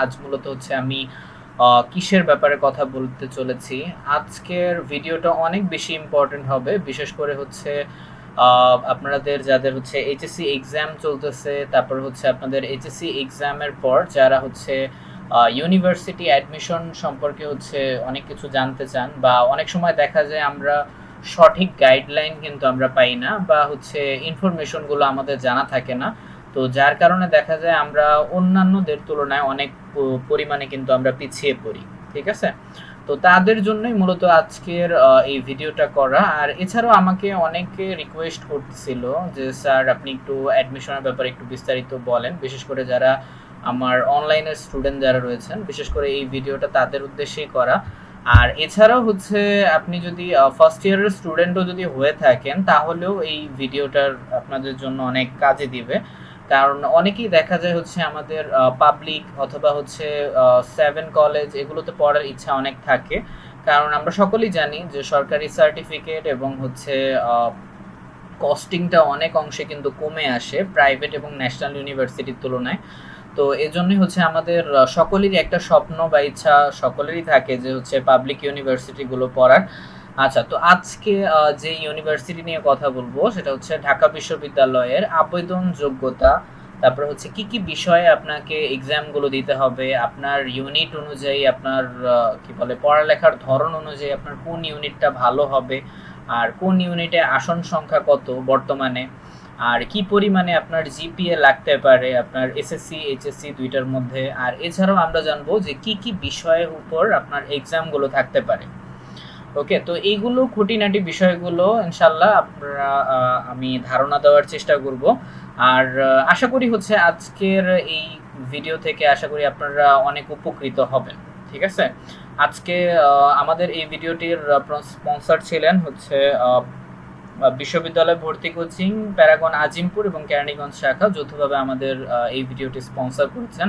আজ মূলত হচ্ছে আমি কিসের ব্যাপারে কথা বলতে চলেছি। আজকের ভিডিওটা অনেক বেশি ইম্পর্টেন্ট হবে। বিশেষ করে হচ্ছে আপনাদের যাদের হচ্ছে এইচএসসি এক্সাম চলতেছে, তারপর হচ্ছে আপনাদের এইচএসসি এক্সামের পর যারা হচ্ছে ইউনিভার্সিটি অ্যাডমিশন সম্পর্কে হচ্ছে অনেক কিছু জানতে চান বা অনেক সময় দেখা যায় আমরা সঠিক গাইডলাইন কিন্তু আমরা পাই না বা হচ্ছে ইনফরমেশনগুলো আমাদের জানা থাকে না তো যার কারণে দেখা যায় আমরা অন্যান্যদের তুলনায় অনেক পরিমাণে কিন্তু আমরা পিছিয়ে পড়ি, ঠিক আছে? তো তাদের জন্যই মূলত আজকের এই ভিডিওটা করা। আর এছাড়াও আমাকে অনেকে রিকোয়েস্ট করছিল যে, স্যার, আপনি একটু অ্যাডমিশনের ব্যাপারে একটু বিস্তারিত বলেন। বিশেষ করে যারা আমার অনলাইনের স্টুডেন্ট যারা রয়েছেন, বিশেষ করে এই ভিডিওটা তাদের উদ্দেশ্যেই করা। আর এছাড়াও হচ্ছে, আপনি যদি ফার্স্ট ইয়ারের স্টুডেন্টও যদি হয়ে থাকেন, তাহলেও এই ভিডিওটার আপনাদের জন্য অনেক কাজে দিবে। কারণ অনেকেই দেখা যায় হচ্ছে আমাদের পাবলিক অথবা হচ্ছে সেভেন কলেজ এগুলোতে পড়ার ইচ্ছা অনেক থাকে। কারণ আমরা সকলেই জানি যে সরকারি সার্টিফিকেট এবং হচ্ছে কস্টিংটা অনেক অংশে কিন্তু কমে আসে প্রাইভেট এবং ন্যাশনাল ইউনিভার্সিটির তুলনায়। তো এই জন্যই হচ্ছে আমাদের সকলেরই একটা স্বপ্ন বা ইচ্ছা সকলেরই থাকে যে হচ্ছে পাবলিক ইউনিভার্সিটিগুলো পড়ার। আচ্ছা তো আজকে যে ইউনিভার্সিটি নিয়ে কথা বলব সেটা হচ্ছে ঢাকা বিশ্ববিদ্যালয়ের আবেদন যোগ্যতা। তারপর হচ্ছে কি কি বিষয়ে আপনাকে এক্সামগুলো দিতে হবে, আপনার ইউনিট অনুযায়ী আপনার কি বলে, পড়ালেখার ধরন অনুযায়ী আপনার কোন ইউনিটটা ভালো হবে, আর কোন ইউনিটে আসন সংখ্যা কত বর্তমানে, আর কি পরিমাণে আপনার জিপিএ লাগতে পারে, আপনার এসএসসি এইচএসসি দুইটার মধ্যে। আর এছাড়াও আমরা জানব যে কি কি বিষয়ের উপর আপনার এক্সামগুলো থাকতে পারে। ওকে তো এইগুলো খুঁটিনাটি বিষয়গুলো ইনশাল্লাহ আপনারা আমি ধারণা দেওয়ার চেষ্টা করব। আর আশা করি হচ্ছে আজকের এই ভিডিও থেকে আশা করি আপনারা অনেক উপকৃত হবেন, ঠিক আছে? আজকে আমাদের এই ভিডিওটির স্পন্সর ছিলেন হচ্ছে বিশ্ববিদ্যালয় ভর্তি কোচিং প্যারাগন আজিমপুর এবং কেরানীগঞ্জ শাখা, যৌথভাবে আমাদের এই ভিডিওটি স্পন্সর করেছেন।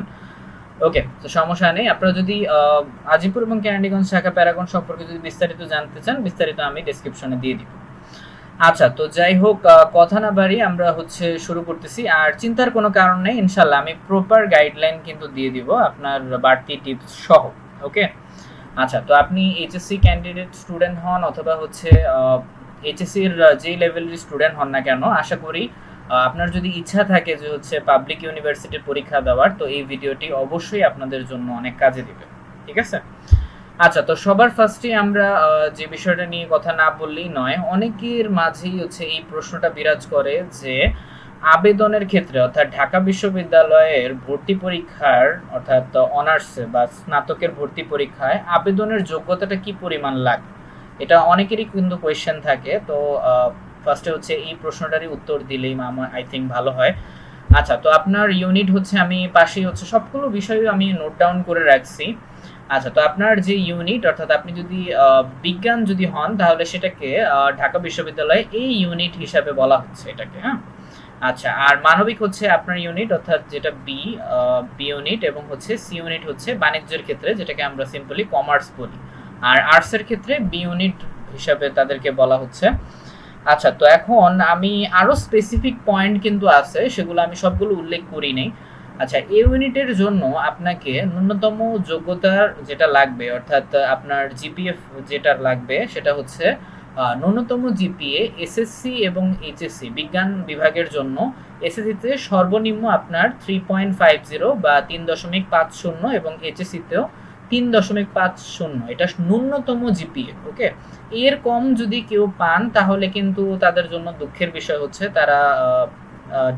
ওকে তো সমস্যা নেই। আপনারা যদি আহ, আজিমপুর এবং কেরানীগঞ্জ শাখা প্যারাগন সম্পর্কে যদি বিস্তারিত জানতে চান বিস্তারিত আমি ডেসক্রিপশনে দিয়ে দিব। আচ্ছা তো যাই হোক কথা না বাড়ি আমরা হচ্ছে শুরু করতেছি। আর চিন্তার কোনো কারণ নেই ইনশাল্লাহ আমি প্রপার গাইডলাইন কিন্তু দিয়ে দিব আপনার বাড়তি টিপস সহ ওকে আচ্ছা তো আপনি এইচএসসি ক্যান্ডিডেট স্টুডেন্ট হন অথবা হচ্ছে এইচএসসির যেই লেভেলের স্টুডেন্ট হন না কেন আশা করি আপনার যদি ইচ্ছা থাকে যে হচ্ছে পাবলিক ইউনিভার্সিটির পরীক্ষা দেওয়ার, তো এই ভিডিওটি অবশ্যই আপনাদের জন্য অনেক কাজে দিবে। ঠিক আছে? আচ্ছা তো সবার ফার্স্টে আমরা যে বিষয়টা নিয়ে কথা না বললেই নয়, অনেকের মাঝেই হচ্ছে এই প্রশ্নটা বিরাজ করে যে আবেদনের ক্ষেত্রে, অর্থাৎ ঢাকা বিশ্ববিদ্যালয়ের ভর্তি পরীক্ষার, অর্থাৎ অনার্স বা স্নাতকের ভর্তি পরীক্ষায় আবেদনের যোগ্যতাটা কি পরিমাণ লাগে? এটা অনেকেরই কিন্তু কোয়েশ্চেন থাকে। তো ফার্স্টে হচ্ছে এই প্রশ্নটারই উত্তর দিলেই আমার আই থিঙ্ক ভালো হয়। আচ্ছা তো আপনার ইউনিট হচ্ছে আমি পাশেই হচ্ছে সবগুলো বিষয় আমি নোট ডাউন করে রাখছি। আচ্ছা তো আপনার যে ইউনিট অর্থাৎ আপনি যদি বিজ্ঞান যদি হন, তাহলে সেটাকে ঢাকা বিশ্ববিদ্যালয়ে এই ইউনিট হিসাবে বলা হচ্ছে এটাকে হ্যাঁ? আচ্ছা আর মানবিক হচ্ছে আপনার ইউনিট অর্থাৎ যেটা বি বি ইউনিট এবং হচ্ছে সি ইউনিট হচ্ছে বাণিজ্যের ক্ষেত্রে, যেটাকে আমরা সিম্পলি কমার্স বলি। আর আর্টসের ক্ষেত্রে বি ইউনিট হিসাবে তাদেরকে বলা হচ্ছে। আচ্ছা তো এখন আমি আরও স্পেসিফিক পয়েন্ট কিন্তু আছে, সেগুলো আমি সবগুলো উল্লেখ করি নেই। আচ্ছা এই ইউনিটের জন্য আপনাকে ন্যূনতম যোগ্যতার যেটা লাগবে, অর্থাৎ আপনার জিপিএফ যেটা লাগবে, সেটা হচ্ছে ন্যূনতম জিপিএ এসএসসি এবং এইচএসসি বিজ্ঞান বিভাগের জন্য। এসএসসিতে সর্বনিম্ন আপনার থ্রি পয়েন্ট ফাইভ জিরো বা তিন দশমিক পাঁচ শূন্য এবং এইচএসসিতেও তিন দশমিক পাঁচ শূন্য, এটা ন্যূনতম জিপিএ, ওকে? এর কম যদি কেউ পান, তাহলে কিন্তু তাদের জন্য দুঃখের বিষয় হচ্ছে তারা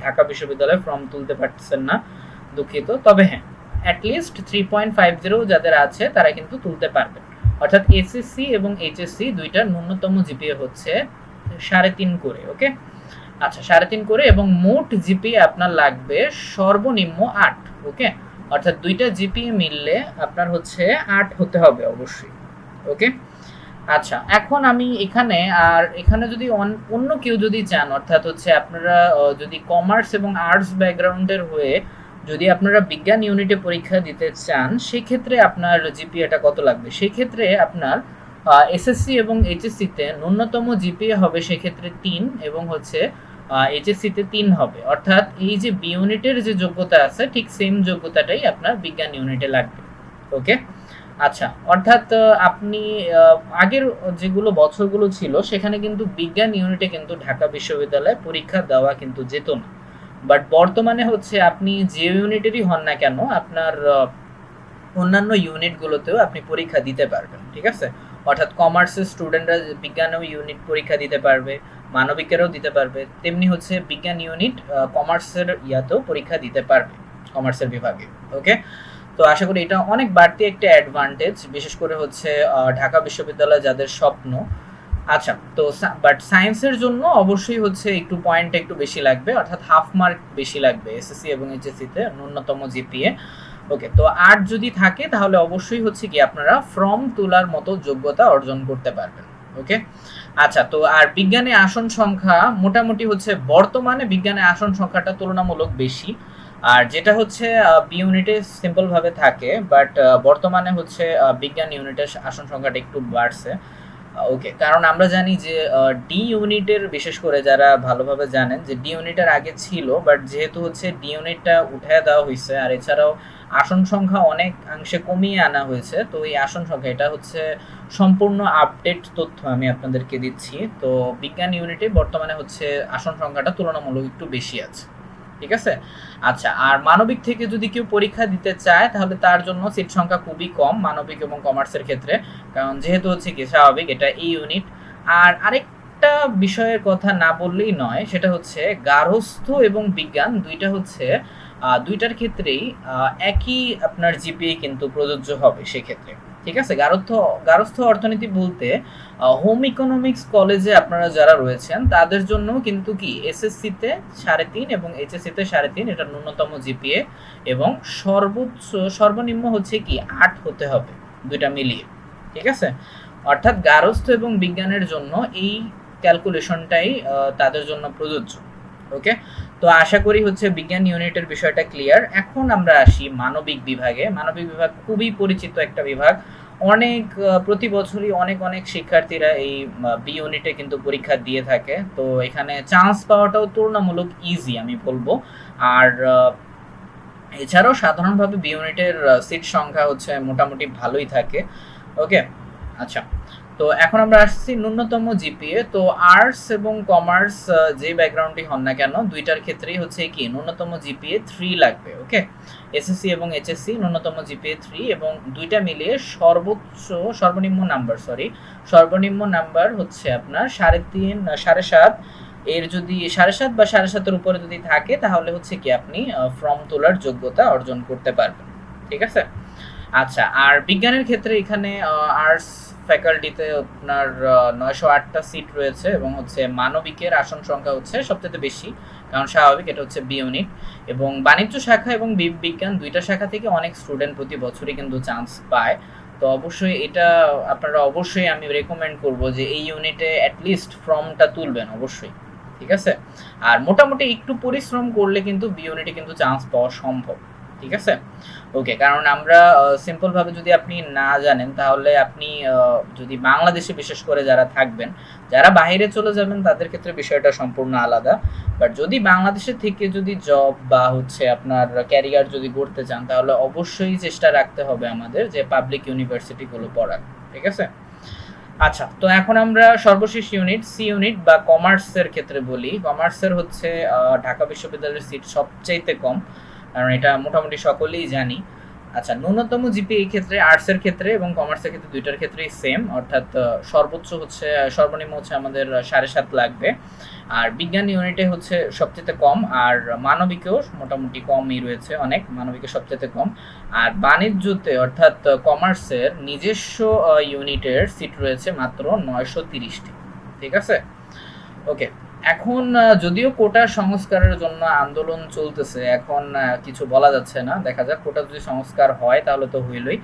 ঢাকা বিশ্ববিদ্যালয়ে ফর্ম তুলতে পারতেছেন না, দুঃখিত। তবে হ্যাঁ at least three point five zero যাদের আছে, তারা কিন্তু তুলতে পারবে অর্থাৎ এসএসসি এবং এইচএসসি দুইটার ন্যূনতম জিপিএ হচ্ছে সাড়ে তিন করে, ওকে? আচ্ছা সাড়ে তিন করে এবং মোট জিপিএ আপনার লাগবে সর্বনিম্ন আট, ওকে? অর্থাৎ দুইটা জিপি মিললে আপনার হচ্ছে আট হতে হবে অবশ্যই ওকে আচ্ছা এখন আমি এখানে আর এখানে যদি অন- অন্য কেউ যদি চান, অর্থাৎ হচ্ছে আপনারা যদি কমার্স এবং আর্টস ব্যাকগ্রাউন্ডের হয়ে যদি আপনারা বিজ্ঞান ইউনিটে পরীক্ষা দিতে চান, সেক্ষেত্রে আপনার জিপিএটা কত লাগবে? সেক্ষেত্রে আপনার এসএসসি এবং এইচএসসিতে ন্যূনতম জিপিএ হবে সেক্ষেত্রে তিন এবং হচ্ছে এইচএসসিতে তিন হবে। অর্থাৎ এই যে বি ইউনিটের যে যোগ্যতা আছে, ঠিক সেম যোগ্যতাটাই আপনার বিজ্ঞান ইউনিটে লাগবে। ওকে আচ্ছা অর্থাৎ আপনি আগের যেগুলো বছরগুলো ছিল, সেখানে কিন্তু বিজ্ঞান ইউনিটে কিন্তু ঢাকা বিশ্ববিদ্যালয়ে পরীক্ষা দেওয়া কিন্তু যেত না। বাট বর্তমানে হচ্ছে আপনি যে ইউনিটেরই হন না কেন, আপনার অন্যান্য ইউনিটগুলোতেও আপনি পরীক্ষা দিতে পারবেন। ঠিক আছে? অর্থাৎ কমার্সের স্টুডেন্টরা বিজ্ঞানেও ইউনিট পরীক্ষা দিতে পারবে মানবিকেরও দিতে পারবে। তেমনি হচ্ছে বিজ্ঞান ইউনিট কমার্সের ইয়াতেও পরীক্ষা দিতে পারবে কমার্সের বিভাগে ওকে তো আশা করি এটা অনেক বাড়তি একটা অ্যাডভান্টেজ বিশেষ করে হচ্ছে ঢাকা বিশ্ববিদ্যালয় যাদের স্বপ্ন। আচ্ছা তো বাট সায়েন্সের জন্য অবশ্যই হচ্ছে একটু পয়েন্ট একটু বেশি লাগবে, অর্থাৎ হাফ মার্ক বেশি লাগবে এসএসসি এবং এইচএসসিতে ন্যূনতম জিপিএ ওকে তো আর্ট যদি থাকে, তাহলে অবশ্যই হচ্ছে কি আপনারা ফর্ম তোলার মতো যোগ্যতা অর্জন করতে পারবেন ওকে আচ্ছা তো আর বিজ্ঞানে আসন সংখ্যা মোটামুটি হচ্ছে বর্তমানে বিজ্ঞানে আসন সংখ্যাটা তুলনামূলক বেশি। আর যেটা হচ্ছে বি ইউনিটে সিম্পল ভাবে থাকে বাট বর্তমানে হচ্ছে বিজ্ঞান ইউনিটের আসন সংখ্যাটা একটু বাড়ছে। ওকে কারণ আমরা জানি যে ডি ইউনিটের বিশেষ করে যারা ভালোভাবে জানেন যে ডি ইউনিটের আগে ছিল বাট যেহেতু হচ্ছে ডি ইউনিটটা উঠে দেওয়া হয়েছে আর এছাড়াও আসন সংখ্যা অনেক অংশে কমিয়ে আনা হয়েছে, তো এই আসন সংখ্যা, এটা হচ্ছে সম্পূর্ণ আপডেট তথ্য আমি আপনাদেরকে দিচ্ছি। তো বিজ্ঞান ইউনিটে বর্তমানে হচ্ছে আসন সংখ্যাটা তুলনামূলক একটু বেশি আছে। ঠিক আছে? আচ্ছা আর মানবিক থেকে যদি কেউ পরীক্ষা দিতে চায়, তাহলে তার জন্য সিট সংখ্যা খুবই কম, মানবিক এবং কমার্সের ক্ষেত্রে। কারণ যেহেতু হচ্ছে কি, স্বাভাবিক, এটা এই ইউনিট আর আরেকটা বিষয়ের কথা না বললেই নয়, সেটা হচ্ছে গার্হস্থ এবং বিজ্ঞান দুইটা হচ্ছে দুইটার ক্ষেত্রেই একই আপনার জিপিএ কিন্তু প্রযোজ্য হবে সেক্ষেত্রে। ঠিক আছে? গারস্থ গারস্থ অর্থনীতি বলতে হোম ইকোনমিক্স কলেজে আপনারা যারা রয়েছেন, তাদের জন্য কিন্তু কি? এসএসসিতে সাড়ে তিন এবং এইচএসসিতে সাড়ে তিন, এটা ন্যূনতম জিপিএ এবং সর্বোচ্চ, সর্বনিম্ন হচ্ছে কি? আট হতে হবে, দুইটা মিলিয়ে, ঠিক আছে? অর্থাৎ গারস্থ এবং বিজ্ঞানের জন্য এই ক্যালকুলেশনটাই তাদের জন্য প্রযোজ্য ওকে তো আশা করি হচ্ছে বিজ্ঞান ইউনিটের বিষয়টা ক্লিয়ার এখন আমরা আসি মানবিক বিভাগে। মানবিক বিভাগ খুবই পরিচিত একটা বিভাগ। অনেক প্রতি বছরই অনেক অনেক শিক্ষার্থীরা এই বি ইউনিটে কিন্তু পরীক্ষা দিয়ে থাকে। তো এখানে চান্স পাওয়াটাও তুলনামূলক ইজি আমি বলব। আর এছাড়াও সাধারণভাবে বি ইউনিটের সিট সংখ্যা হচ্ছে মোটামুটি ভালোই থাকে। ওকে আচ্ছা। তো এখন আমরা আসছি ন্যূনতম জিপিএ। তো আর্টস এবং কমার্স যে ব্যাকগ্রাউন্ডই হন না কেন, দুইটার ক্ষেত্রেই হচ্ছে কি, ন্যূনতম জিপিএ থ্রি লাগবে ওকে এসএসসি এবং এইচএসসি ন্যূনতম জিপিএ থ্রি এবং দুইটা মিলিয়ে সর্বোচ্চ, সর্বনিম্ন নাম্বার সরি সর্বনিম্ন নাম্বার হচ্ছে আপনার সাড়ে তিন সাড়ে সাত। এর যদি সাড়ে সাত বা সাড়ে সাতের উপরে যদি থাকে, তাহলে হচ্ছে কি আপনি ফর্ম তোলার যোগ্যতা অর্জন করতে পারবেন, ঠিক আছে? আচ্ছা আর বিজ্ঞানের ক্ষেত্রে এখানে আর্টস ফ্যাকাল্টিতে আপনার নয়শো আটটা সিট রয়েছে এবং হচ্ছে মানবিকের আসন সংখ্যা হচ্ছে সবথেকে বেশি, কারণ স্বাভাবিক এটা হচ্ছে বি ইউনিট এবং বাণিজ্য শাখা এবং বিজ্ঞান দুইটা শাখা থেকে অনেক স্টুডেন্ট প্রতি বছরই কিন্তু চান্স পায়। তো অবশ্যই এটা আপনারা অবশ্যই আমি রেকমেন্ড করব যে এই ইউনিটে অ্যাটলিস্ট ফর্মটা তুলবেন, অবশ্যই। ঠিক আছে? আর মোটামুটি একটু পরিশ্রম করলে কিন্তু বি ইউনিটে কিন্তু চান্স পাওয়া সম্ভব। ঠিক আছে? ওকে কারণ আমরা সিম্পল ভাবে যদি আপনি না জানেন, তাহলে আপনি যদি বাংলাদেশে বিশেষ করে যারা থাকবেন, যারা বাইরে চলে যাবেন, তাদের ক্ষেত্রে বিষয়টা সম্পূর্ণ আলাদা। বাট যদি বাংলাদেশে থেকে যদি জব বা হচ্ছে আপনার ক্যারিয়ার যদি করতে চান, তাহলে অবশ্যই চেষ্টা রাখতে হবে আমাদের যে পাবলিক ইউনিভার্সিটিগুলো পড়ার, ঠিক আছে? আচ্ছা তো এখন আমরা সর্বশেষ ইউনিট সি ইউনিট বা কমার্সের ক্ষেত্রে বলি। কমার্সের হচ্ছে ঢাকা বিশ্ববিদ্যালয়ের সিট সবচাইতে কম। কারণ এটা মোটামুটি সকলেই জানি। আচ্ছা ন্যূনতম জিপি এই ক্ষেত্রে আর্টসের ক্ষেত্রে এবং কমার্সের ক্ষেত্রে দুইটার ক্ষেত্রেই সেম অর্থাৎ সর্বোচ্চ হচ্ছে সর্বনিম্ন হচ্ছে আমাদের সাড়ে সাত লাগবে। আর বিজ্ঞান ইউনিটে হচ্ছে সবচেয়ে কম, আর মানবিকেও মোটামুটি কমই রয়েছে অনেক, মানবিকে সবচেয়ে কম। আর বাণিজ্যতে, অর্থাৎ কমার্সের নিজস্ব ইউনিটের সিট রয়েছে মাত্র নয়শো তিরিশটি। ঠিক আছে? ওকে এখন যদিও কোটা সংস্কারের জন্য আন্দোলন চলতেছে, এখন কিছু বলা যাচ্ছে না। দেখা যাক, কোটা যদি সংস্কার হয়, তাহলে তো হইলই।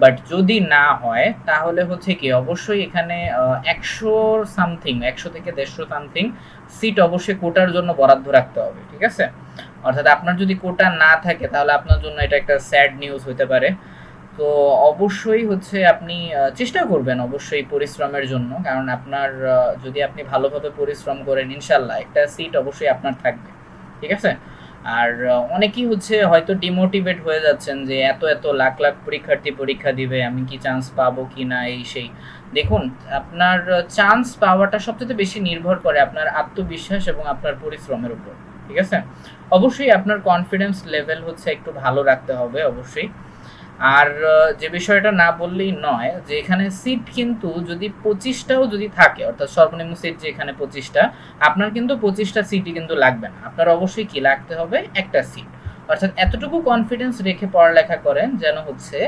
বাট যদি না হয়, তাহলে হচ্ছে কি, অবশ্যই এখানে একশো সামথিং, একশো থেকে দেড়শো সামথিং সিট অবশ্যই কোটার জন্য বরাদ্দ রাখতে হবে, ঠিক আছে? অর্থাৎ আপনার যদি কোটা না থাকে, তাহলে আপনার জন্য এটা একটা স্যাড নিউজ হতে পারে। তো অবশ্যই হচ্ছে আপনি চেষ্টা করবেন অবশ্যই পরিশ্রমের জন্য, কারণ আপনার যদি আপনি ভালোভাবে পরিশ্রম করেন ইনশাল্লাহ একটা সিট অবশ্যই আপনার থাকবে, ঠিক আছে? আর অনেকেই হচ্ছে হয়তো ডিমোটিভেট হয়ে যাচ্ছেন যে এত এত লাখ লাখ পরীক্ষার্থী পরীক্ষা দিবে, আমি কি চান্স পাবো কি না, এই সেই। দেখুন, আপনার চান্স পাওয়াটা সবচেয়ে বেশি নির্ভর করে আপনার আত্মবিশ্বাস এবং আপনার পরিশ্রমের উপর, ঠিক আছে? অবশ্যই আপনার কনফিডেন্স লেভেল হচ্ছে একটু ভালো রাখতে হবে, অবশ্যই। আর যে বিষয়টা না বললেই নয় যে এখানে সিট কিন্তু যদি পঁচিশটাও যদি থাকে, অর্থাৎ সর্বনিম্ন সিট যে এখানে পঁচিশটা, আপনার কিন্তু পঁচিশটা সিটই কিন্তু লাগবে না। আপনার অবশ্যই কি লাগতে হবে? একটা সিট অর্থাৎ এতটুকু কনফিডেন্স রেখে পড়ালেখা করেন যেন হচ্ছে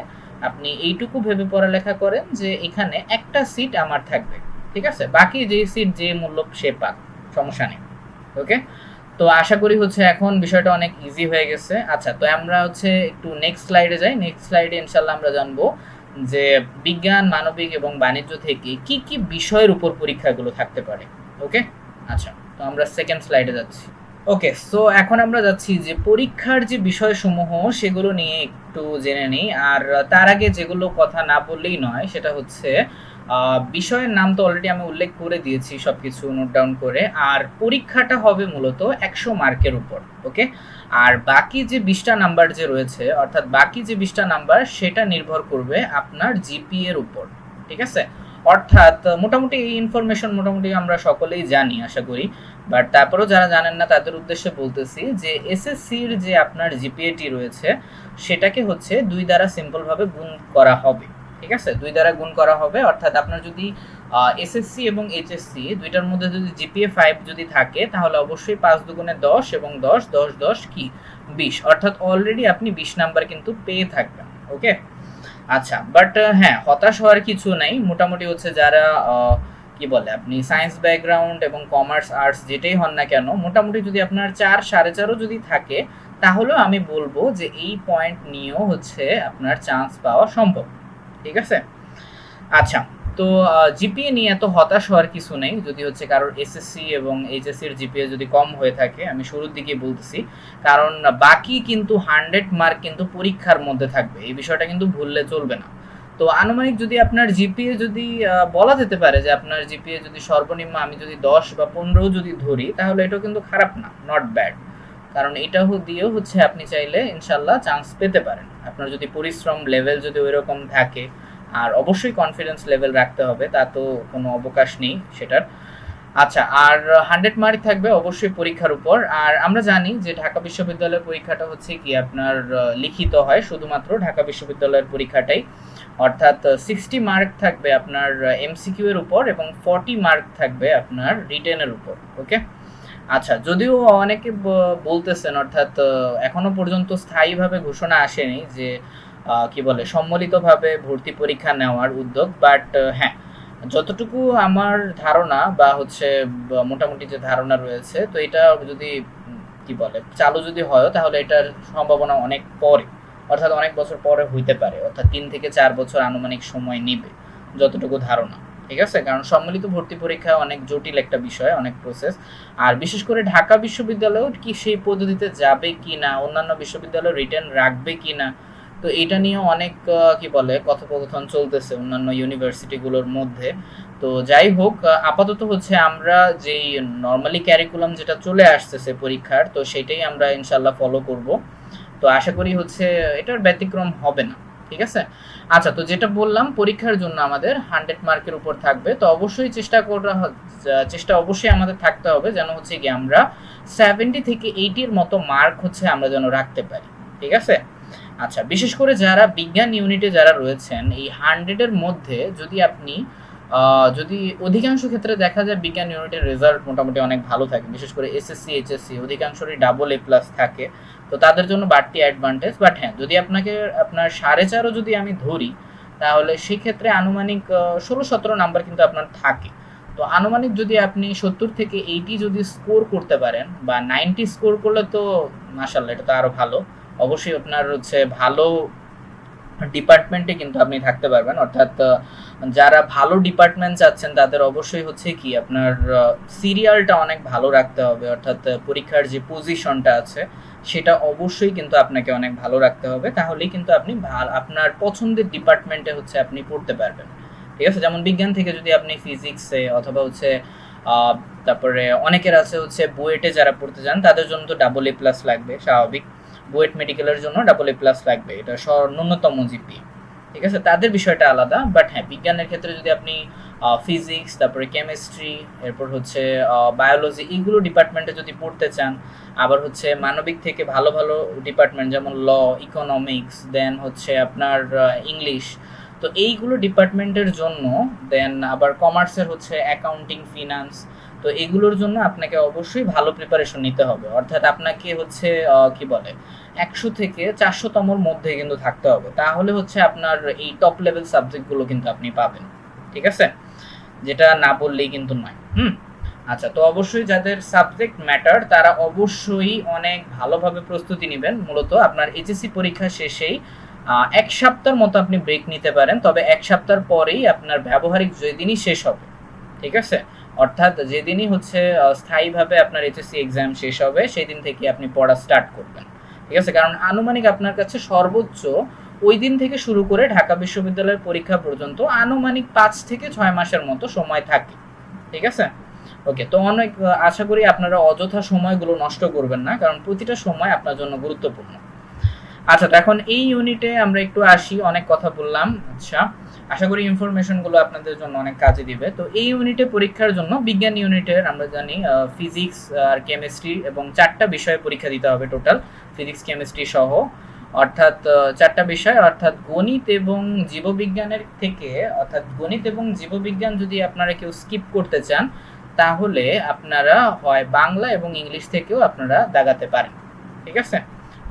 আপনি এইটুকু ভেবে পড়ালেখা করেন যে এখানে একটা সিট আমার থাকবে। ঠিক আছে? বাকি যে সিট যে মূল্য সে পাক, সমস্যা নেই। ওকে তো আশা করি হচ্ছে এখন বিষয়টা অনেক ইজি হয়ে গেছে। আচ্ছা তো আমরা হচ্ছে একটু নেক্সট স্লাইডে যাই। নেক্সট স্লাইডে ইনশাল্লাহ আমরা জানব যে বিজ্ঞান, মানবিক এবং বাণিজ্য থেকে কি কি বিষয়ের উপর পরীক্ষাগুলো থাকতে পারে। ওকে আচ্ছা তো আমরা সেকেন্ড স্লাইডে যাচ্ছি। ওকে সো এখন আমরা যাচ্ছি যে পরীক্ষার যে বিষয়সমূহ, সেগুলো নিয়ে একটু জেনে নিই। আর তার আগে যেগুলো কথা না বললেই নয়, সেটা হচ্ছে বিষয়ের নাম তো অলরেডি আমি উল্লেখ করে দিয়েছি সব কিছু নোট ডাউন করে। আর পরীক্ষাটা হবে মূলত একশো মার্কের উপর ওকে আর বাকি যে বিশটা নাম্বার যে রয়েছে, অর্থাৎ বাকি যে বিশটা নাম্বার সেটা নির্ভর করবে আপনার জিপি এর উপর, ঠিক আছে? অর্থাৎ মোটামুটি এই ইনফরমেশন মোটামুটি আমরা সকলেই জানি, আশা করি। বাট তারপরেও যারা জানেন না, তাদের উদ্দেশ্যে বলতেছি যে এসএসসির যে আপনার জিপিএটি রয়েছে, সেটাকে হচ্ছে দুই দ্বারা সিম্পলভাবে গুণ করা হবে। ঠিক আছে? দুই দ্বারা গুণ করা হবে। অর্থাৎ আপনার যদি এসএসসি এবং এইচএসসি দুইটার মধ্যে যদি জিপিএ ফাইভ যদি থাকে, তাহলে অবশ্যই পাঁচ দুগুণে দশ এবং দশ দশ দশ কি? বিশ। অর্থাৎ অলরেডি আপনি বিশ নাম্বার কিন্তু পেয়ে থাকবেন। ওকে আচ্ছা বাট হ্যাঁ হতাশ হওয়ার কিছু নাই। মোটামুটি হচ্ছে যারা কি বলে আপনি সায়েন্স ব্যাকগ্রাউন্ড এবং কমার্স আর্টস যেটাই হন না কেন, মোটামুটি যদি আপনার চার, সাড়ে চারও যদি থাকে, তাহলেও আমি বলব যে এই পয়েন্ট নিয়েও হচ্ছে আপনার চান্স পাওয়া সম্ভব। ঠিক আছে? আচ্ছা তো জিপিএ নিয়ে এত হতাশ হওয়ার কিছু নেই, যদি হচ্ছে কারোর এসএসসি এবং এইচএসসির জিপিএ যদি কম হয়ে থাকে, আমি শুরুর দিকে বলতেছি। কারণ, বাকি কিন্তু হান্ড্রেড মার্ক কিন্তু পরীক্ষার মধ্যে থাকবে, এই বিষয়টা কিন্তু ভুললে চলবে না। তো, আনুমানিক যদি আপনার জিপিএ যদি বলা যেতে পারে যে আপনার জিপিএ যদি সর্বনিম্ন আমি যদি দশ বা পনেরো যদি ধরি, তাহলে এটাও কিন্তু খারাপ না নট ব্যাড কারণ এটা দিয়েও হচ্ছে আপনি চাইলে ইনশাল্লাহ চান্স পেতে পারেন। আপনার যদি পরিশ্রম লেভেল যদি ওই রকম থাকে, আর অবশ্যই কনফিডেন্স লেভেল রাখতে হবে, তা তো কোনো অবকাশ নেই সেটার। আচ্ছা আর হান্ড্রেড মার্ক থাকবে অবশ্যই পরীক্ষার উপর। আর আমরা জানি যে ঢাকা বিশ্ববিদ্যালয়ের পরীক্ষাটা হচ্ছে কি, আপনার লিখিত হয় শুধুমাত্র ঢাকা বিশ্ববিদ্যালয়ের পরীক্ষাটাই। অর্থাৎ সিক্সটি মার্ক থাকবে আপনার এমসিকিউ এর উপর এবং ফর্টি মার্ক থাকবে আপনার রিটেনের উপর ওকে আচ্ছা যদিও অনেকে বলতেছেন, অর্থাৎ এখনও পর্যন্ত স্থায়ীভাবে ঘোষণা আসেনি যে কি বলে সম্মিলিতভাবে ভর্তি পরীক্ষা নেওয়ার উদ্যোগ বাট হ্যাঁ যতটুকু আমার ধারণা বা হচ্ছে মোটামুটি যে ধারণা রয়েছে, তো এটা যদি, কি বলে, চালু যদি হয়, তাহলে এটার সম্ভাবনা অনেক পরে, অর্থাৎ অনেক বছর পরে হইতে পারে, অর্থাৎ তিন থেকে চার বছর আনুমানিক সময় নেবে, যতটুকু ধারণা। ঠিক আছে? কারণ সম্মিলিত ভর্তি পরীক্ষা অনেক জটিল একটা বিষয়, অনেক প্রসেস আর বিশেষ করে ঢাকা বিশ্ববিদ্যালয়েও কি সেই পদ্ধতিতে যাবে কি না অন্যান্য বিশ্ববিদ্যালয় রিটার্ন রাখবে কি না তো এটা নিয়ে অনেক কি বলে, কথোপকথন চলতেছে অন্যান্য ইউনিভার্সিটিগুলোর মধ্যে। তো যাই হোক আপাতত হচ্ছে আমরা যেই নর্মালি ক্যারিকুলাম যেটা চলে আসতেছে পরীক্ষার, তো সেটাই আমরা ইনশাল্লাহ ফলো করব। তো আশা করি হচ্ছে এটার ব্যতিক্রম হবে না। ঠিক আছে? আচ্ছা তো যেটা বললাম, পরীক্ষার জন্য আমাদের হান্ড্রেড মার্কের উপর থাকবে। তো অবশ্যই চেষ্টা করা চেষ্টা অবশ্যই আমাদের থাকতে হবে যেন হচ্ছে কি আমরা সেভেন্টি থেকে এইটির মতো মার্ক হচ্ছে আমরা যেন রাখতে পারি। ঠিক আছে? আচ্ছা বিশেষ করে যারা বিজ্ঞান ইউনিটে যারা রয়েছেন, এই হান্ড্রেডের মধ্যে যদি আপনি যদি অধিকাংশ ক্ষেত্রে দেখা যায় বিজ্ঞান ইউনিটের রেজাল্ট মোটামুটি অনেক ভালো থাকে। বিশেষ করে এসএসসি এইচএসসি অধিকাংশরই ডাবল এ প্লাস থাকে। তো তাদের জন্য বাড়তি অ্যাডভান্টেজ বাট হ্যাঁ যদি আপনাকে, আপনার সাড়ে চারও যদি আমি ধরি, তাহলে সেক্ষেত্রে আনুমানিক ষোলো সতেরো নাম্বার কিন্তু আপনার থাকে। তো আনুমানিক যদি আপনি সত্তর থেকে এইটি যদি স্কোর করতে পারেন, বা নাইনটি স্কোর করলে তো মাসাল্লাহ এটা তো আরও ভালো। অবশ্যই আপনার হচ্ছে ভালো ডিপার্টমেন্টে কিন্তু আপনি থাকতে পারবেন। অর্থাৎ যারা ভালো ডিপার্টমেন্ট চাচ্ছেন তাদের অবশ্যই হচ্ছে কি, আপনার সিরিয়ালটা অনেক ভালো রাখতে হবে। অর্থাৎ পরীক্ষার যে পজিশনটা আছে, সেটা অবশ্যই কিন্তু আপনাকে অনেক ভালো রাখতে হবে। তাহলেই কিন্তু আপনি আপনার পছন্দের ডিপার্টমেন্টে হচ্ছে আপনি পড়তে পারবেন। ঠিক আছে? যেমন বিজ্ঞান থেকে যদি আপনি ফিজিক্সে অথবা হচ্ছে তারপরে অনেকের আছে হচ্ছে বুয়েটে যারা পড়তে যান, তাদের জন্য তো ডাবল এ প্লাস লাগবে, স্বাভাবিক। বুয়েট মেডিকেলের জন্য ডাবল এ প্লাস লাগবে। এটা ন্যূনতম জিপি ঠিক আছে? তাদের বিষয়টা আলাদা বাট হ্যাঁ বিজ্ঞানের ক্ষেত্রে যদি আপনি ফিজিক্স তারপরে কেমিস্ট্রি এরপর হচ্ছে বায়োলজি এইগুলো ডিপার্টমেন্টে যদি পড়তে চান, আবার হচ্ছে মানবিক থেকে ভালো ভালো ডিপার্টমেন্ট যেমন ল ইকোনমিক্স দেন হচ্ছে আপনার ইংলিশ তো এইগুলো ডিপার্টমেন্টের জন্য দেন আবার কমার্সের হচ্ছে অ্যাকাউন্টিং ফিনান্স তো এগুলোর জন্য আপনাকে অবশ্যই ভালো প্রিপারেশন নিতে হবে। অর্থাৎ আপনাকে হচ্ছে কি বলে? একশো থেকে চারশোতমর মধ্যে কিন্তু থাকতে হবে। তাহলে হচ্ছে আপনার এই টপ লেভেল সাবজেক্টগুলো কিন্তু আপনি পাবেন। ঠিক আছে? যেটা না বললেই কিন্তু নয়। হুম? আচ্ছা তো অবশ্যই যাদের সাবজেক্ট ম্যাটার তারা অবশ্যই অনেক ভালোভাবে প্রস্তুতি নেবেন। মূলত আপনার এইচএসসি পরীক্ষা শেষেই এক সপ্তাহের মতো আপনি ব্রেক নিতে পারেন। তবে এক সপ্তাহ পরেই আপনার ব্যবহারিক যেদিনই শেষ হবে, ঠিক আছে? অর্থাৎ যেদিনই হচ্ছে স্থায়ীভাবে আপনার এইচএসসি এক্সাম শেষ হবে সেই দিন থেকে আপনি পড়া স্টার্ট করবেন। ঠিক আছে? কারণ আনুমানিক আপনার কাছে সর্বোচ্চ ওই দিন থেকে শুরু করে ঢাকা বিশ্ববিদ্যালয়ের পরীক্ষা পর্যন্ত আনুমানিক পাঁচ থেকে ছয় মাসের মতো সময় থাকে। ঠিক আছে? ওকে তো অনেক, আশা করি আপনারা অযথা সময়গুলো নষ্ট করবেন না, কারণ প্রতিটা সময় আপনার জন্য গুরুত্বপূর্ণ। আচ্ছা তো এখন এই ইউনিটে আমরা একটু আসি, অনেক কথা বললাম। আচ্ছা আশা করি ইনফরমেশনগুলো আপনাদের জন্য অনেক কাজে দিবে। তো এই ইউনিটে পরীক্ষার জন্য বিজ্ঞান ইউনিটের আমরা জানি ফিজিক্স আর কেমিস্ট্রি এবং চারটা বিষয়ে পরীক্ষা দিতে হবে টোটাল ফিজিক্স কেমিস্ট্রি সহ, অর্থাৎ চারটা বিষয়, অর্থাৎ গণিত এবং জীববিজ্ঞানের থেকে, অর্থাৎ গণিত এবং জীববিজ্ঞান যদি আপনারা কেউ স্কিপ করতে চান, তাহলে আপনারা হয় বাংলা এবং ইংলিশ থেকেও আপনারা দাগাতে পারেন। ঠিক আছে?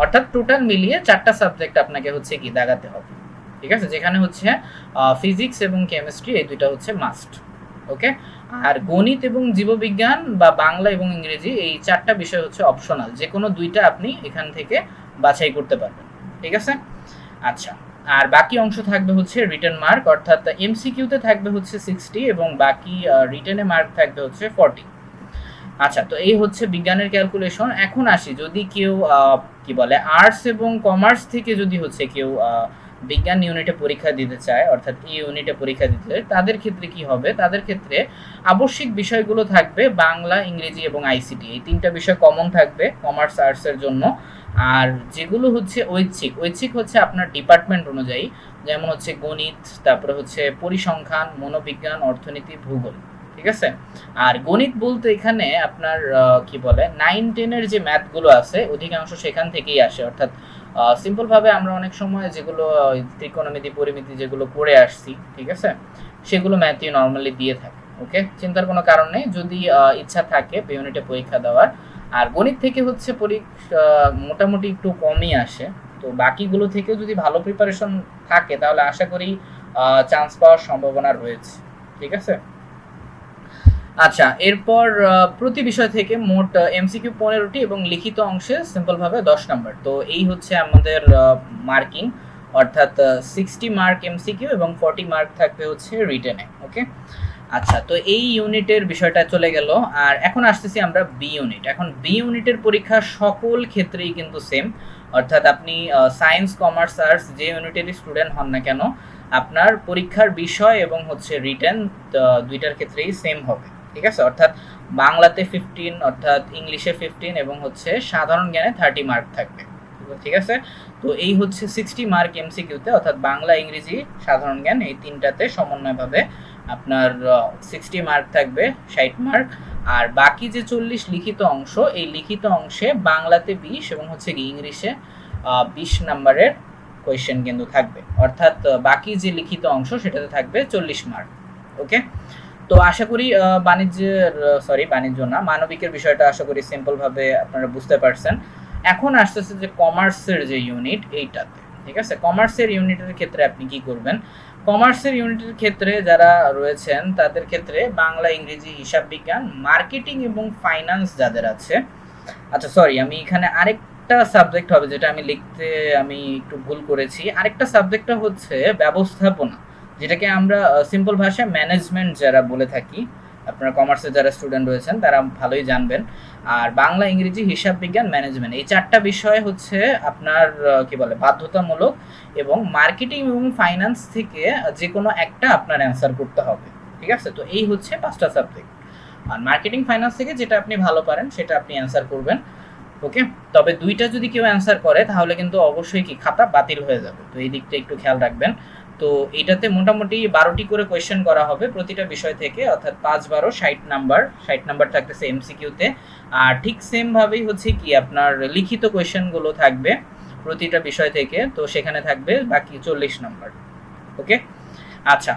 অর্থাৎ টোটাল মিলিয়ে চারটা সাবজেক্ট আপনাকে হচ্ছে কি দাগাতে হবে। ঠিক আছে? যেখানে হচ্ছে ফিজিক্স এবং কেমিস্ট্রি এই দুইটা হচ্ছে মাস্ট ওকে আর গণিত এবং জীববিজ্ঞান বা বাংলা এবং ইংরেজি এই চারটা বিষয় হচ্ছে অপশনাল যে কোনো দুইটা আপনি এখান থেকে বাছাই করতে পারবেন। ঠিক আছে? আচ্ছা আর বাকি অংশ থাকবে হচ্ছে রিটার্ন মার্ক অর্থাৎ এমসিকিউতে থাকবে হচ্ছে সিক্সটি এবং বাকি রিটার্নে মার্ক থাকবে হচ্ছে ফর্টি আচ্ছা তো এই হচ্ছে বিজ্ঞানের ক্যালকুলেশন এখন আসি যদি কেউ কি বলে আর্টস এবং কমার্স থেকে যদি হচ্ছে কেউ বিজ্ঞান ইউনিটে পরীক্ষা দিতে চায়, অর্থাৎ এই ইউনিটে পরীক্ষা দিতে চায়, তাদের ক্ষেত্রে কি হবে? তাদের ক্ষেত্রে আবশ্যিক বিষয়গুলো থাকবে বাংলা, ইংরেজি এবং আইসিটি এই তিনটা বিষয় কমন থাকবে কমার্স আর্টসের জন্য। আর যেগুলো হচ্ছে ঐচ্ছিক ঐচ্ছিক হচ্ছে আপনার ডিপার্টমেন্ট অনুযায়ী, যেমন হচ্ছে গণিত, তারপরে হচ্ছে পরিসংখ্যান, মনোবিজ্ঞান, অর্থনীতি, ভূগোল, ঠিক আছে? আর গণিত বলতে এখানে আপনার কি বলে নাইন টেনের যে ম্যাথগুলো আছে, অধিকাংশ সেখান থেকেই আসে, অর্থাৎ সিম্পল ভাবে আমরা অনেক সময় যেগুলো ত্রিকোণমিতি পরিমিতি যেগুলো পড়ে আসছি, ঠিক আছে? সেগুলো ম্যাথই নর্মালি দিয়ে থাকে, ওকে? চিন্তার কোনো কারণ নেই। যদি ইচ্ছা থাকে ইউনিটে পরীক্ষা দেওয়ার। আর গণিত থেকে হচ্ছে পরীক্ষা মোটামুটি একটু কমই আসে। তো বাকিগুলো থেকেও যদি ভালো প্রিপারেশন থাকে, তাহলে আশা করি চান্স পাওয়ার সম্ভাবনা রয়েছে, ঠিক আছে? আচ্ছা এরপর প্রতি বিষয় থেকে মোট এমসিকিউ পনেরোটি এবং লিখিত অংশে সিম্পলভাবে দশ নাম্বার। তো এই হচ্ছে আমাদের মার্কিং, অর্থাৎ সিক্সটি মার্ক এমসিকিউ এবং ফর্টি মার্ক থাকবে হচ্ছে রিটেনে ওকে আচ্ছা তো এই ইউনিটের বিষয়টা চলে গেল। আর এখন আসতেছি আমরা বি ইউনিট এখন বি ইউনিটের পরীক্ষা সকল ক্ষেত্রেই কিন্তু সেম অর্থাৎ আপনি সায়েন্স কমার্স আর্টস যে ইউনিটেরই স্টুডেন্ট হন না কেন, আপনার পরীক্ষার বিষয় এবং হচ্ছে রিটেন দুইটার ক্ষেত্রেই সেম হবে। ঠিক আছে? অর্থাৎ বাংলাতে ফিফটিন অর্থাৎ ইংলিশে ফিফটিন এবং হচ্ছে সাধারণ জ্ঞানে থার্টি মার্ক থাকবে। ঠিক আছে? তো এই হচ্ছে সিক্সটি মার্ক এমসিকিউতে অর্থাৎ বাংলা, ইংরেজি, সাধারণ জ্ঞান এই তিনটাতে সমন্বয়ভাবে আপনার সিক্সটি মার্ক থাকবে, ষাট মার্ক আর বাকি যে চল্লিশ লিখিত অংশ, এই লিখিত অংশে বাংলাতে বিশ এবং হচ্ছে কি ইংলিশে বিশ নাম্বারের কোয়েশ্চেন কিন্তু থাকবে। অর্থাৎ বাকি যে লিখিত অংশ সেটাতে থাকবে চল্লিশ মার্ক ওকে তো আশা করি বাণিজ্যের সরি বাণিজ্য না, মানবিকের বিষয়টা আশা করি সিম্পল ভাবে আপনারা বুঝতে পারছেন। এখন আসতেছে যে কমার্সের যে ইউনিট এইটাতে, ঠিক আছে? কমার্সের ইউনিটের ক্ষেত্রে আপনি কি করবেন? কমার্সের ইউনিটের ক্ষেত্রে যারা রয়েছেন, তাদের ক্ষেত্রে বাংলা, ইংরেজি, হিসাব বিজ্ঞান মার্কেটিং এবং ফাইন্যান্স যাদের আছে আচ্ছা সরি আমি এখানে আরেকটা সাবজেক্ট হবে যেটা আমি লিখতে আমি একটু ভুল করেছি। আরেকটা সাবজেক্টটা হচ্ছে ব্যবস্থাপনা। যেটাকে আমরা সিম্পল ভাষায় ম্যানেজমেন্ট যারা বলে থাকি, আপনারা কমার্সের যারা স্টুডেন্ট রয়েছেন, তারা ভালোই জানবেন। আর বাংলা, ইংরেজি, হিসাব বিজ্ঞান ম্যানেজমেন্ট এই চারটা বিষয় হচ্ছে আপনার কি বলে, বাধ্যতামূলক এবং মার্কেটিং এবং ফাইন্যান্স থেকে যে কোনো একটা আপনার অ্যান্সার করতে হবে। ঠিক আছে? তো এই হচ্ছে পাঁচটা সাবজেক্ট আর মার্কেটিং ফাইন্যান্স থেকে যেটা আপনি ভালো পারেন, সেটা আপনি অ্যান্সার করবেন। ওকে তবে দুইটা যদি কেউ অ্যান্সার করে, তাহলে কিন্তু অবশ্যই কি, খাতা বাতিল হয়ে যাবে। তো এই দিকটা একটু খেয়াল রাখবেন। তো এটাতে মোটামুটি বারোটি করে কোয়েশ্চেন করা হবে প্রতিটা বিষয় থেকে, অর্থাৎ পাঁচ, বারো, ষাট নাম্বার ষাট নাম্বার থাকতেছে এমসিকিউতে আর ঠিক সেমভাবেই হচ্ছে কি আপনার লিখিত কোয়েশ্চেনগুলো থাকবে প্রতিটা বিষয় থেকে, তো সেখানে থাকবে বাকি চল্লিশ নাম্বার ওকে আচ্ছা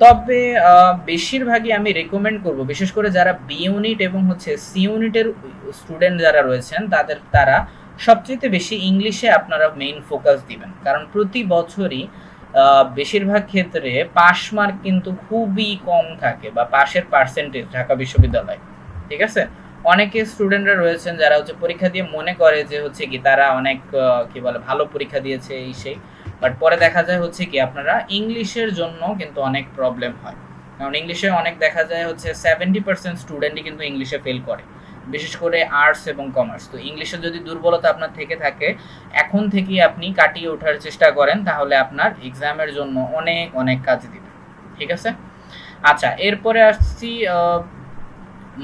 তবে বেশিরভাগই আমি রেকমেন্ড করব, বিশেষ করে যারা বি ইউনিট এবং হচ্ছে সি ইউনিটের স্টুডেন্ট যারা রয়েছেন, তাদের, তারা সবচেয়ে বেশি ইংলিশে আপনারা মেইন ফোকাস দিবেন। কারণ প্রতি বছরই বেশিরভাগ ক্ষেত্রে পাস মার্ক কিন্তু খুবই কম থাকে বা পাশের পার্সেন্টেজ ঢাকা বিশ্ববিদ্যালয়, ঠিক আছে? অনেকে স্টুডেন্টরা রয়েছেন যারা হচ্ছে পরীক্ষা দিয়ে মনে করে যে হচ্ছে কি তারা অনেক কি বলে, ভালো পরীক্ষা দিয়েছে এই সেই। বাট পরে দেখা যায় হচ্ছে কি আপনারা ইংলিশের জন্য কিন্তু অনেক প্রবলেম হয়। কারণ ইংলিশে অনেক দেখা যায় হচ্ছে সেভেন্টি পার্সেন্ট স্টুডেন্টই কিন্তু ইংলিশে ফেল করে। বিশেষ করে আর্টস এবং কমার্স তো ইংলিশে যদি দুর্বলতা আপনার থেকে থাকে, এখন থেকেই আপনি কাটিয়ে ওঠার চেষ্টা করেন, তাহলে আপনার এক্সামের জন্য অনেক অনেক কাজ দিবে। ঠিক আছে? আচ্ছা এরপরে আসছি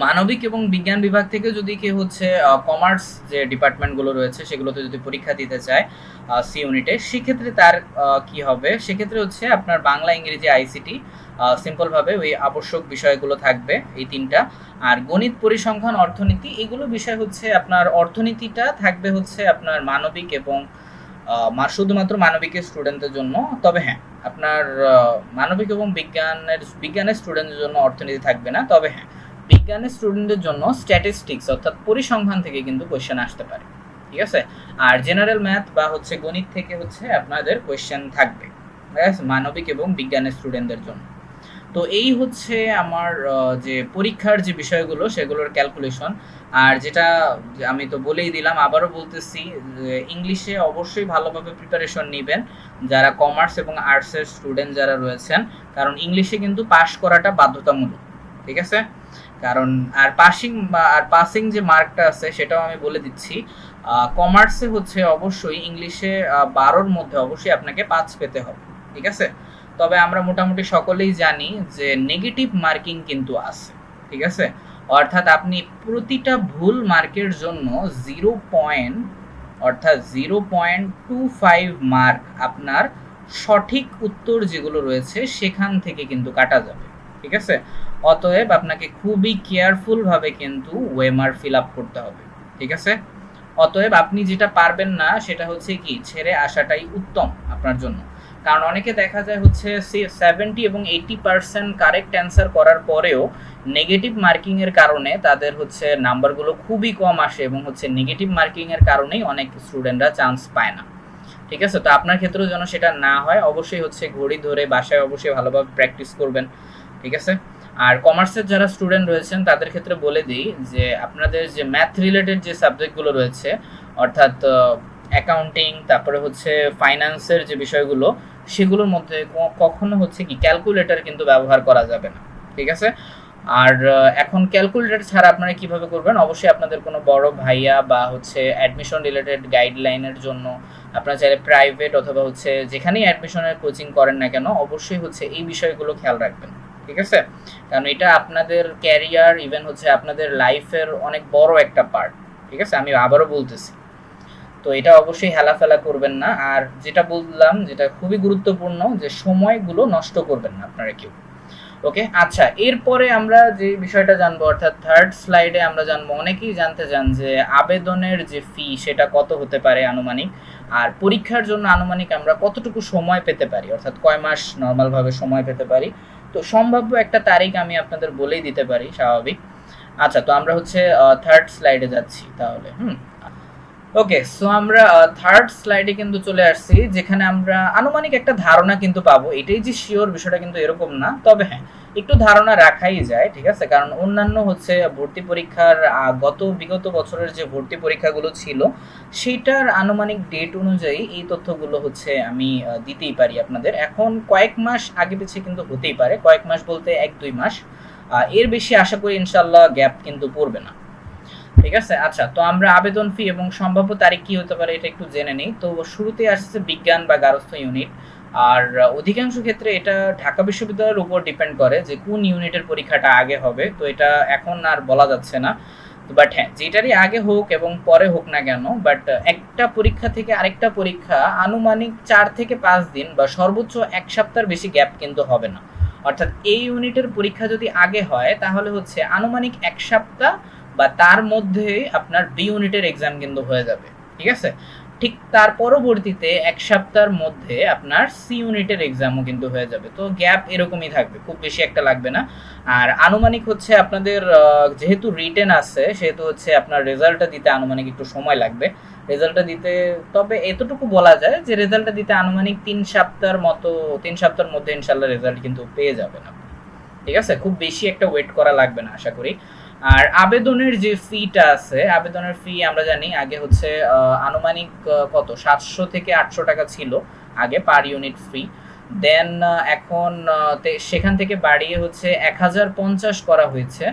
মানবিক এবং বিজ্ঞান বিভাগ থেকে যদি কেউ হচ্ছে কমার্স যে ডিপার্টমেন্টগুলো রয়েছে, সেগুলোতে যদি পরীক্ষা দিতে চায় সি ইউনিটে, সেক্ষেত্রে তার কি হবে? সেক্ষেত্রে হচ্ছে আপনার বাংলা, ইংরেজি, আইসিটি সিম্পলভাবে ওই আবশ্যক বিষয়গুলো থাকবে, এই তিনটা। আর গণিত পরিসংখ্যান, অর্থনীতি, এগুলো বিষয় হচ্ছে আপনার অর্থনীতিটা থাকবে হচ্ছে আপনার মানবিক এবং শুধুমাত্র মানবিকের স্টুডেন্টদের জন্য। তবে হ্যাঁ আপনার মানবিক এবং বিজ্ঞানের বিজ্ঞানের স্টুডেন্টদের জন্য অর্থনীতি থাকবে না। তবে হ্যাঁ বিজ্ঞানের স্টুডেন্টদের জন্য স্ট্যাটিস্টিক্স অর্থাৎ পরিসংখ্যান থেকে কিন্তু কোয়েশ্চেন আসতে পারে, ঠিক আছে? আর জেনারেল ম্যাথ বা হচ্ছে গণিত থেকে হচ্ছে আপনাদের কোয়েশ্চেন থাকবে? মানবিক এবং বিজ্ঞানের স্টুডেন্টদের জন্য। তো এই হচ্ছে আমার যে পরীক্ষার যে বিষয়গুলো, সেগুলোর ক্যালকুলেশন আর যেটা আমি তো বলেই দিলাম, আবারও বলতেছি ইংলিশে অবশ্যই ভালোভাবে প্রিপারেশন নেবেন, যারা কমার্স এবং আর্টসের স্টুডেন্ট যারা রয়েছেন, কারণ ইংলিশে কিন্তু পাশ করাটা বাধ্যতামূলক, ঠিক আছে? কারণ আর পাসিং আর পাসিং যে মার্কটা আছে, সেটাও আমি বলে দিচ্ছি। কমার্সে হচ্ছে অবশ্যই ইংলিশে বারোর মধ্যে অবশ্যই আপনাকে পাঁচ পেতে হবে, ঠিক আছে? তবে আমরা মোটামুটি সকলেই জানি যে নেগেটিভ মার্কিং কিন্তু আছে, ঠিক আছে? অর্থাৎ আপনি প্রতিটা ভুল মার্কের জন্য জিরো পয়েন্ট অর্থাৎ zero point two five mark আপনার সঠিক উত্তর যেগুলো রয়েছে, সেখান থেকে কিন্তু কাটা যাবে, ঠিক আছে? অতএব আপনাকে খুবই কেয়ারফুলভাবে কিন্তু ওয়েমার ফিল আপ করতে হবে, ঠিক আছে? অতএব আপনি যেটা পারবেন না সেটা হচ্ছে কি, ছেড়ে আসাটাই উত্তম আপনার জন্য। কারণ অনেকে দেখা যায় হচ্ছে সেভেন্টি এবং এইটি পার্সেন্ট কারেক্ট অ্যান্সার করার পরেও নেগেটিভ মার্কিংয়ের কারণে তাদের হচ্ছে নাম্বারগুলো খুবই কম আসে এবং হচ্ছে নেগেটিভ মার্কিংয়ের কারণেই অনেক স্টুডেন্টরা চান্স পায় না, ঠিক আছে? তো আপনার ক্ষেত্রেও যেন সেটা না হয়, অবশ্যই হচ্ছে ঘড়ি ধরে বাসায় অবশ্যই ভালোভাবে প্র্যাকটিস করবেন, ঠিক আছে? আর কমার্সের যারা স্টুডেন্ট রয়েছেন, তাদের ক্ষেত্রে বলে দিই যে আপনাদের যে ম্যাথ রিলেটেড যে সাবজেক্টগুলো রয়েছে, অর্থাৎ অ্যাকাউন্টিং তারপরে হচ্ছে ফাইন্যান্সের যে বিষয়গুলো, সেগুলোর মধ্যে কখনো হচ্ছে কি ক্যালকুলেটর কিন্তু ব্যবহার করা যাবে না, ঠিক আছে? আর এখন ক্যালকুলেটর ছাড়া আপনারা কীভাবে করবেন? অবশ্যই আপনাদের কোনো বড় ভাইয়া বা হচ্ছে অ্যাডমিশন রিলেটেড গাইডলাইনের জন্য আপনারা চাইলে প্রাইভেট অথবা হচ্ছে যেখানেই অ্যাডমিশনের কোচিং করেন না কেন, অবশ্যই হচ্ছে এই বিষয়গুলো খেয়াল রাখবেন। ঠিক আছে? কারণ এটা আপনাদের ক্যারিয়ার ইভেন হচ্ছে আপনাদের লাইফের অনেক বড় একটা পার্ট ঠিক আছে? আমি আবারও বলতেছি। তো এটা অবশ্যই হেলাফেলা করবেন না। আর যেটা বললাম, যেটা খুবই গুরুত্বপূর্ণ, যে সময়গুলো নষ্ট করবেন না আপনারা কেউ। ওকে আচ্ছা এরপরে আমরা যে বিষয়টা জানব, অর্থাৎ থার্ড স্লাইডে আমরা জানব, অনেকেই জানতে চান যে আবেদনের যে ফি সেটা কত হতে পারে আনুমানিক? আর পরীক্ষার জন্য আনুমানিক আমরা কতটুকু সময় পেতে পারি? অর্থাৎ কয় মাস নর্মালভাবে সময় পেতে পারি? তো সম্ভাব্য একটা তারিখ আমি আপনাদের বলেই দিতে পারি, স্বাভাবিক। আচ্ছা তো আমরা হচ্ছে থার্ড স্লাইডে যাচ্ছি তাহলে, হুম? ওকে সো আমরা থার্ড স্লাইডে কিন্তু চলে আসছি, যেখানে আমরা আনুমানিক একটা ধারণা কিন্তু পাবো। এটাই যে শিওর বিষয়টা কিন্তু এরকম না, তবে হ্যাঁ একটু ধারণা রাখাই যায়, ঠিক আছে? কারণ অন্যান্য হচ্ছে ভর্তি পরীক্ষার গত বিগত বছরের যে ভর্তি পরীক্ষাগুলো ছিল সেটার আনুমানিক ডেট অনুযায়ী এই তথ্যগুলো হচ্ছে আমি দিতেই পারি আপনাদের। এখন কয়েক মাস আগে পিছিয়ে কিন্তু হতেই পারে, কয়েক মাস বলতে এক দুই মাস। এর বেশি আশা করি ইনশাল্লাহ গ্যাপ কিন্তু পড়বে না। ঠিক আছে? আচ্ছা তো আমরা আবেদন ফি এবং সম্ভাব্য তারিখ কি হতে পারে এটা একটু জেনে নিই। তো শুরুতে আসছে বিজ্ঞান বা গারস্থ ইউনিট আর অধিকাংশ ক্ষেত্রে এটা ঢাকা বিশ্ববিদ্যালয়ের উপর ডিপেন্ড করে যে কোন ইউনিটের পরীক্ষাটা আগে হবে। তো এটা এখন আর বলা যাচ্ছে না। বাট হ্যাঁ যেটারই আগে হোক এবং পরে হোক না কেন বাট একটা পরীক্ষা থেকে আরেকটা পরীক্ষা আনুমানিক চার থেকে পাঁচ দিন বা সর্বোচ্চ এক সপ্তাহের বেশি গ্যাপ কিন্তু হবে না। অর্থাৎ এই ইউনিটের পরীক্ষা যদি আগে হয়, তাহলে হচ্ছে আনুমানিক এক সপ্তাহ বা তার মধ্যে আপনার বি ইউনিটের এক্সাম কিন্তু হয়ে যাবে, ঠিক আছে? ঠিক তার পরবর্তীতে এক সপ্তাহের মধ্যে আপনার সি ইউনিটের এক্সামও কিন্তু হয়ে যাবে। তো গ্যাপ এরকমই থাকবে, খুব বেশি একটা লাগবে না। আর আনুমানিক হচ্ছে আপনাদের যেহেতু রিটেন আছে, সেহেতু হচ্ছে আপনার রেজাল্টটা দিতে আনুমানিক একটু সময় লাগবে। রেজাল্টটা দিতে, তবে এতটুকু বলা যায় যে রেজাল্টটা দিতে আনুমানিক তিন সপ্তাহের মতো, তিন সপ্তাহের মধ্যে ইনশাল্লাহ রেজাল্ট কিন্তু পেয়ে যাবেন আপনি। ঠিক আছে? খুব বেশি একটা ওয়েট করা লাগবে না, আশা করি। আর আবেদনের যে ফিটা আছে, আবেদনের ফি আমরা জানি, আগে হচ্ছে আনুমানিক কত? সাতশো থেকে আটশো টাকা ছিল আগে পার ইউনিট ফি। দেন এখন সেখান থেকে বাড়িয়ে হচ্ছে এক হাজার পঞ্চাশ করা হয়েছে।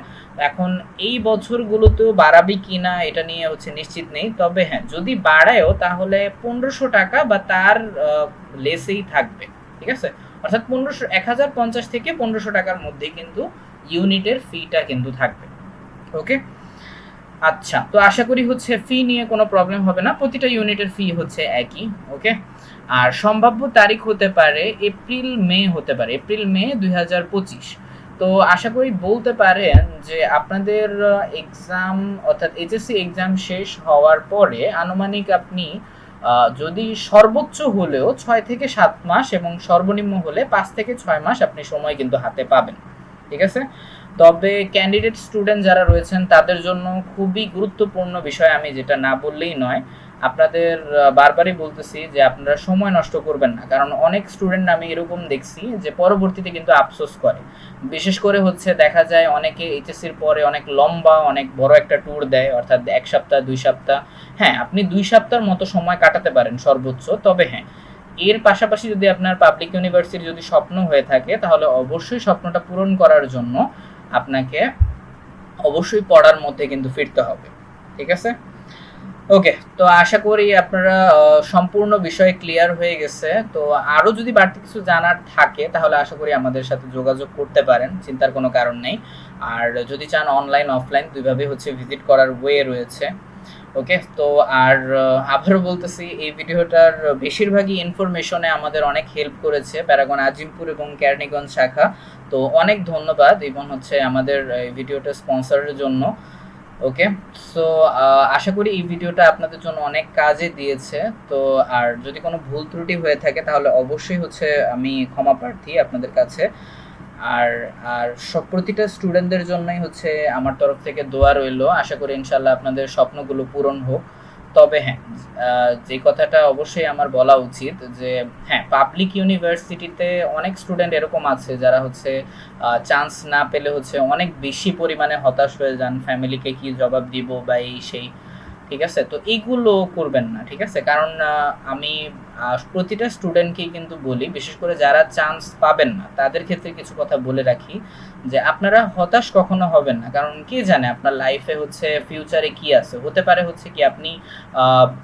এখন এই বছরগুলোতেও বাড়াবে কিনা এটা নিয়ে হচ্ছে নিশ্চিত নেই। তবে হ্যাঁ যদি বাড়ায়ও তাহলে পনেরোশো টাকা বা তার লেসেই থাকবে, ঠিক আছে? অর্থাৎ পনেরোশো, এক হাজার পঞ্চাশ থেকে পনেরোশো টাকার মধ্যে কিন্তু ইউনিটের ফিটা কিন্তু থাকবে। ওকে আচ্ছা তো আশা করি হচ্ছে ফি নিয়ে কোনো প্রবলেম হবে না। প্রতিটা ইউনিটের ফি হচ্ছে একই ওকে আর সম্ভাব্য তারিখ হতে পারে এপ্রিল, মে হতে পারে। এপ্রিল, মে দুই হাজার পঁচিশ। তো আশা করি বলতে পারেন যে আপনাদের এক্সাম অর্থাৎ এইচএসসি এক্সাম শেষ হওয়ার পরে আনুমানিক আপনি যদি সর্বোচ্চ হলেও ছয় থেকে সাত মাস এবং সর্বনিম্ন হলে পাঁচ থেকে ছয় মাস আপনি সময় কিন্তু হাতে পাবেন। ঠিক আছে? তবে ক্যান্ডিডেট স্টুডেন্ট যারা রয়েছেন, তাদের জন্য খুবই গুরুত্বপূর্ণ বিষয় আমি যেটা না বললেই নয়। আপনাদের বারবারই বলতেছি যে আপনারা সময় নষ্ট করবেন না, কারণ অনেক স্টুডেন্ট আমি এরকম দেখছি যে পরবর্তীতে কিন্তু আফসোস করে। বিশেষ করে হচ্ছে দেখা যায় অনেকে এইচএসসির পরে অনেক লম্বা, অনেক বড় একটা ট্যুর দেয়, অর্থাৎ এক সপ্তাহ, দুই সপ্তাহ। হ্যাঁ আপনি দুই সপ্তাহের মতো সময় কাটাতে পারেন সর্বোচ্চ, তবে হ্যাঁ। এর পাশাপাশি যদি আপনার পাবলিক ইউনিভার্সিটি যদি স্বপ্ন হয়ে থাকে, তাহলে অবশ্যই স্বপ্নটা পূরণ করার জন্য আপনাকে অবশ্যই পড়ার মধ্যে কিন্তু ফিরতে হবে, ঠিক আছে? ওকে তো আশা করি আপনারা সম্পূর্ণ বিষয় ক্লিয়ার হয়ে গেছে। তো আরও যদি বাড়তি কিছু জানার থাকে, তাহলে আশা করি আমাদের সাথে যোগাযোগ করতে পারেন, চিন্তার কোনো কারণ নেই। আর যদি চান অনলাইন অফলাইন দুইভাবে হচ্ছে ভিজিট করার ওয়ে রয়েছে। ওকে তো আর আবারও বলতেছি, এই ভিডিওটার বেশিরভাগই ইনফরমেশনে আমাদের অনেক হেল্প করেছে প্যারাগন আজিমপুর এবং ক্যারনিগঞ্জ শাখা। তো অনেক ধন্যবাদ এবং হচ্ছে আমাদের এই ভিডিওটা স্পন্সরের জন্য। ওকে সো আশা করি এই ভিডিওটা আপনাদের জন্য অনেক কাজে দিয়েছে। তো আর যদি কোনো ভুল ত্রুটি হয়ে থাকে, তাহলে অবশ্যই হচ্ছে আমি ক্ষমা প্রার্থী আপনাদের কাছে। আর আর সব প্রতিটা স্টুডেন্টদের জন্যই হচ্ছে আমার তরফ থেকে দোয়া রইল। আশা করি ইনশাল্লাহ আপনাদের স্বপ্নগুলো পূরণ হোক। তবে হ্যাঁ যে কথাটা অবশ্যই আমার বলা উচিত যে হ্যাঁ পাবলিক ইউনিভার্সিটিতে অনেক স্টুডেন্ট এরকম আছে যারা হচ্ছে চান্স না পেলে হচ্ছে অনেক বেশি পরিমাণে হতাশ হয়ে যান। ফ্যামিলিকে কি জবাব দিব বা এই সেই ঠিক আছে? তো এইগুলো করবেন না, ঠিক আছে? কারণ আমি প্রতিটা স্টুডেন্টকেই কিন্তু বলি, বিশেষ করে যারা চান্স পাবেন না, তাদের ক্ষেত্রে কিছু কথা বলে রাখি যে, আপনারা হতাশ কখনো হবেন না। কারণ কে জানে আপনার লাইফে হচ্ছে ফিউচারে কি আছে? হতে পারে হচ্ছে কি আপনি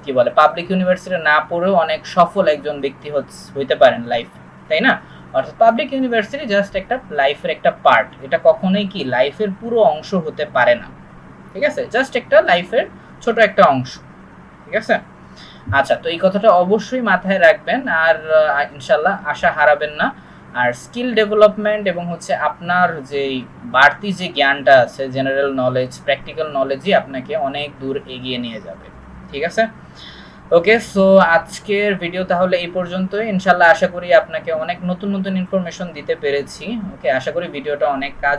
কি বলে পাবলিক ইউনিভার্সিটি না পড়েও অনেক সফল একজন ব্যক্তি হইতে পারেন লাইফ তাই না? অর্থাৎ পাবলিক ইউনিভার্সিটি জাস্ট একটা লাইফের একটা পার্ট এটা কখনোই কি লাইফের পুরো অংশ হতে পারে না। ঠিক আছে? জাস্ট একটা লাইফের ছোট একটা অংশ, ঠিক আছে? আচ্ছা তো এই কথাটা অবশ্যই মাথায় রাখবেন আর ইনশাল্লাহ আশা হারাবেন না। আর স্কিল ডেভেলপমেন্ট এবং হচ্ছে আপনার যে বাড়তি যে জ্ঞানটা আছে, জেনারেল নলেজ, প্র্যাকটিক্যাল নলেজই আপনাকে অনেক দূর এগিয়ে নিয়ে যাবে, ঠিক আছে? ওকে, সো আজকের ভিডিও তাহলে এই পর্যন্তই। ইনশাল্লাহ আশা করি আপনাকে অনেক নতুন নতুন ইনফরমেশন দিতে পেরেছি। ওকে, আশা করি ভিডিওটা অনেক কাজ